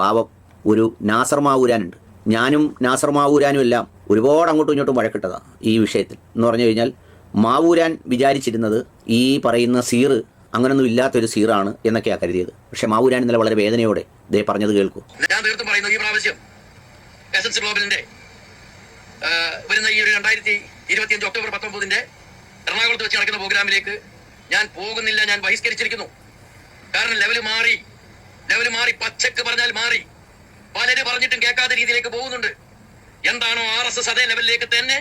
പാവം ഒരു നാസർ മാവൂരാനുണ്ട്. ഞാനും നാസർ മാവൂരാനും എല്ലാം ഒരുപാട് അങ്ങോട്ടും ഇങ്ങോട്ടും വഴക്കിട്ടതാണ് ഈ വിഷയത്തിൽ. എന്ന് പറഞ്ഞു കഴിഞ്ഞാൽ മാവൂരാൻ വിചാരിച്ചിരുന്നത് ഈ പറയുന്ന സീറ് അങ്ങനൊന്നും ഇല്ലാത്തൊരു സീറാണ് എന്നൊക്കെയാണ് കരുതിയത്. പക്ഷേ മാവൂരാൻ ഇന്നലെ വളരെ വേദനയോടെ ദേ പറഞ്ഞത് കേൾക്കൂ. ഞാൻ തീർത്തും പറയുന്നു ഈ പ്രാവശ്യം ഗ്ലോബലിന്റെ വരുന്ന ഈ ഒരു രണ്ടായിരത്തി ഇരുപത്തിയഞ്ച് ഒക്ടോബർ പത്തൊമ്പതിന്റെ എറണാകുളത്ത് വെച്ച് നടക്കുന്ന പ്രോഗ്രാമിലേക്ക് ഞാൻ പോകുന്നില്ല ഞാൻ ബഹിഷ്കരിച്ചിരിക്കുന്നു. കാരണം ലെവൽ മാറി. ലെവൽ മാറി പച്ചക്ക് പറഞ്ഞാൽ മാറി. പലര് പറഞ്ഞിട്ടും കേൾക്കാത്ത രീതിയിലേക്ക് പോകുന്നുണ്ട്. എന്താണോ ആർ എസ് എസ് അതേ ലെവലിലേക്ക് തന്നെ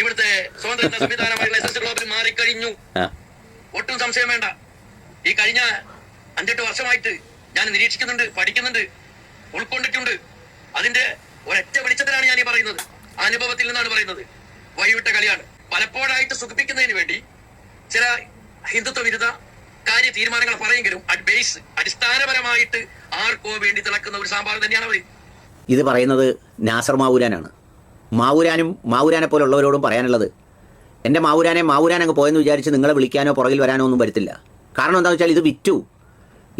ഇവിടുത്തെ സ്വതന്ത്ര സംവിധാനമായിട്ടുള്ള എസ് എസ് ഗ്ലോബൽ മാറിക്കഴിഞ്ഞു. ഒട്ടും സംശയം വേണ്ട. ഈ കഴിഞ്ഞ അഞ്ചെട്ട് വർഷമായിട്ട് ഞാൻ നിരീക്ഷിക്കുന്നുണ്ട് പഠിക്കുന്നുണ്ട് ഉൾക്കൊണ്ടിട്ടുണ്ട്. അതിന്റെ ഒരൊറ്റ വെളിച്ചത്തിലാണ് ഞാൻ ഈ പറയുന്നത്. അനുഭവത്തിൽ നിന്നാണ് പറയുന്നത്. വഴിവിട്ട കളിയാണ്. പലപ്പോഴായിട്ട് സുഖിപ്പിക്കുന്നതിന് വേണ്ടി ചില ഹിന്ദുത്വ വിരുദ്ധ കാര്യ തീരുമാനങ്ങൾ പറയെങ്കിലും അറ്റ് ബേസ് അടിസ്ഥാനപരമായിട്ട് ആർക്കോ വേണ്ടി തിളക്കുന്ന ഒരു സാമ്പാർ തന്നെയാണ് അവർ ഇത് പറയുന്നത് നാസർ മാവൂരാനാണ്. മാവൂരാനും മാവൂരാനെ പോലുള്ളവരോടും പറയാനുള്ളത് എന്റെ മാവൂരാനെ മാവൂരാൻ അങ്ങ് പോയെന്ന് വിചാരിച്ച് നിങ്ങളെ വിളിക്കാനോ പുറകിൽ വരാനോ ഒന്നും വരത്തില്ല. കാരണം എന്താണെന്ന് വെച്ചാൽ ഇത് വിറ്റു.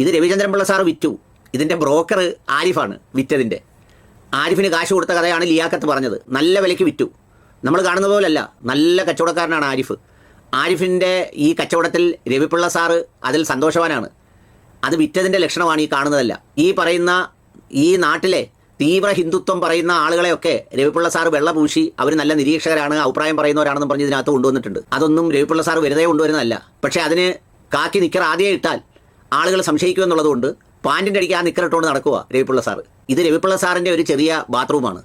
ഇത് രവിചന്ദ്രൻപിള്ള സാർ വിറ്റു. ഇതിന്റെ ബ്രോക്കർ ആരിഫാണ് വിറ്റതിന്റെ ആരിഫിന് കാശ് കൊടുത്ത കഥയാണ് ലിയാക്കത്ത് പറഞ്ഞത്. നല്ല വിലയ്ക്ക് വിറ്റു. നമ്മൾ കാണുന്ന പോലല്ല നല്ല കച്ചവടക്കാരനാണ് ആരിഫ്. ആരിഫിന്റെ ഈ കച്ചവടത്തിൽ രവിപിള്ള സാറ് അതിൽ സന്തോഷവാനാണ്. അത് വിറ്റതിന്റെ ലക്ഷണമാണ് ഈ കാണുന്നതല്ല. ഈ പറയുന്ന ഈ നാട്ടിലെ തീവ്ര ഹിന്ദുത്വം പറയുന്ന ആളുകളെയൊക്കെ രവിപിള്ള സാർ വെള്ള പൂശി അവർ നല്ല നിരീക്ഷകരാണ് അഭിപ്രായം പറയുന്നവരാണെന്ന് പറഞ്ഞ് ഇതിനകത്ത് കൊണ്ടുവന്നിട്ടുണ്ട്. അതൊന്നും രവിപിള്ള സാർ വെറുതെ കൊണ്ടുവരുന്നതല്ല. പക്ഷേ അതിന് കാക്കി നിക്കർ ആദ്യം ഇട്ടാൽ ആളുകൾ സംശയിക്കുമെന്നുള്ളതുകൊണ്ട് പാന്റിന്റെ അടിക്ക് ആ നിക്കറിട്ടുകൊണ്ട് നടക്കുക രവിപിള്ള സാർ ഇത് രവിപിള്ള സാറിന്റെ ഒരു ചെറിയ ബാത്റൂമാണ്.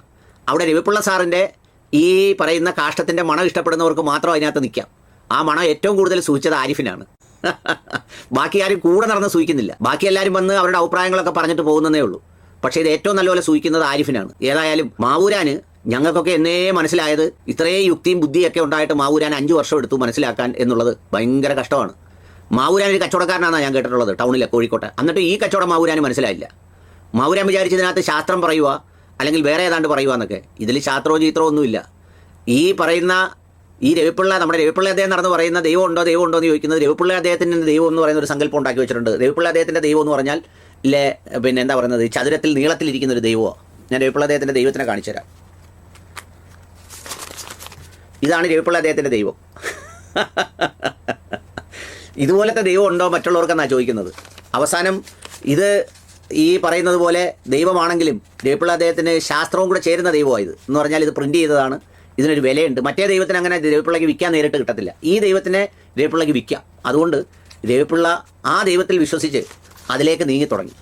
അവിടെ രവിപിള്ള സാറിന്റെ ഈ പറയുന്ന കാഷ്ടത്തിന്റെ മണം ഇഷ്ടപ്പെടുന്നവർക്ക് മാത്രം അതിനകത്ത് നിൽക്കാം ആ മണം ഏറ്റവും കൂടുതൽ സൂചിച്ചത് ആരിഫിനാണ്. ബാക്കി ആരും കൂടെ നടന്ന് സൂചിക്കുന്നില്ല. ബാക്കി എല്ലാവരും വന്ന് അവരുടെ അഭിപ്രായങ്ങളൊക്കെ പറഞ്ഞിട്ട് പോകുന്നതേ ഉള്ളൂ. പക്ഷേ ഇത് ഏറ്റവും നല്ലപോലെ സൂചിക്കുന്നത് ആരിഫിനാണ്. ഏതായാലും മാവൂരാന് ഞങ്ങൾക്കൊക്കെ എന്നേ മനസ്സിലായത് ഇത്രയും യുക്തിയും ബുദ്ധിയൊക്കെ ഉണ്ടായിട്ട് മാവൂരാൻ അഞ്ച് വർഷം എടുത്തു മനസ്സിലാക്കാൻ എന്നുള്ളത് ഭയങ്കര കഷ്ടമാണ്. മാവൂരാൻ ഒരു കച്ചവടക്കാരനാണെന്നാണ് ഞാൻ കേട്ടിട്ടുള്ളത് ടൗണിലെ കോഴിക്കോട്ടെ. എന്നിട്ട് ഈ കച്ചവടം മാവൂരാന് മനസ്സിലായില്ല. മാവൂരാൻ വിചാരിച്ചതിനകത്ത് ശാസ്ത്രം പറയുക അല്ലെങ്കിൽ വേറെ ഏതാണ്ട് പറയുക എന്നൊക്കെ ഇതിൽ ശാസ്ത്രവും ചിത്രവും ഒന്നുമില്ല. ഈ പറയുന്ന ഈ രവിപ്പിള്ള നമ്മുടെ രവിപ്പിള്ള അദ്ദേഹം നടന്ന് പറയുന്ന ദൈവം ഉണ്ടോ ദൈവം ഉണ്ടോ എന്ന് ചോദിക്കുന്നത് രവിപ്പിള്ള അദ്ദേഹത്തിന്റെ ദൈവം എന്ന് പറയുന്ന ഒരു സങ്കല്പം ഉണ്ടാക്കി വെച്ചിട്ടുണ്ട്. രവിപ്പിള്ള അദ്ദേഹത്തിന്റെ ദൈവം എന്ന് പറഞ്ഞാൽ ഇല്ലേ പിന്നെ എന്താ പറയുന്നത് ചതുരത്തിൽ നീളത്തിലിരിക്കുന്ന ഒരു ദൈവമോ. ഞാൻ രവിപ്പിള്ള അദ്ദേഹത്തിന്റെ ദൈവത്തിനെ കാണിച്ചു തരാം. ഇതാണ് രവിപ്പിള്ള അദ്ദേഹത്തിന്റെ ദൈവം. ഇതുപോലത്തെ ദൈവം ഉണ്ടോ മറ്റുള്ളവർക്കെന്നാണ് ചോദിക്കുന്നത്. അവസാനം ഇത് ഈ പറയുന്നത് പോലെ ദൈവമാണെങ്കിലും രവിപ്പിള്ള അദ്ദേഹത്തിന് ശാസ്ത്രവും കൂടെ ചേരുന്ന ദൈവമായത് എന്ന് പറഞ്ഞാൽ ഇത് പ്രിന്റ് ചെയ്തതാണ്. ഇതിനൊരു വിലയുണ്ട്. മറ്റേ ദൈവത്തിന് അങ്ങനെ ദേവിപ്പിള്ളയ്ക്ക് വിൽക്കാൻ നേരിട്ട് കിട്ടത്തില്ല. ഈ ദൈവത്തിനെ ദേവിപ്പിള്ളയ്ക്ക് വിൽക്കാം. അതുകൊണ്ട് ദേവിപ്പിള്ള ആ ദൈവത്തിൽ വിശ്വസിച്ച് അതിലേക്ക് നീങ്ങി തുടങ്ങി.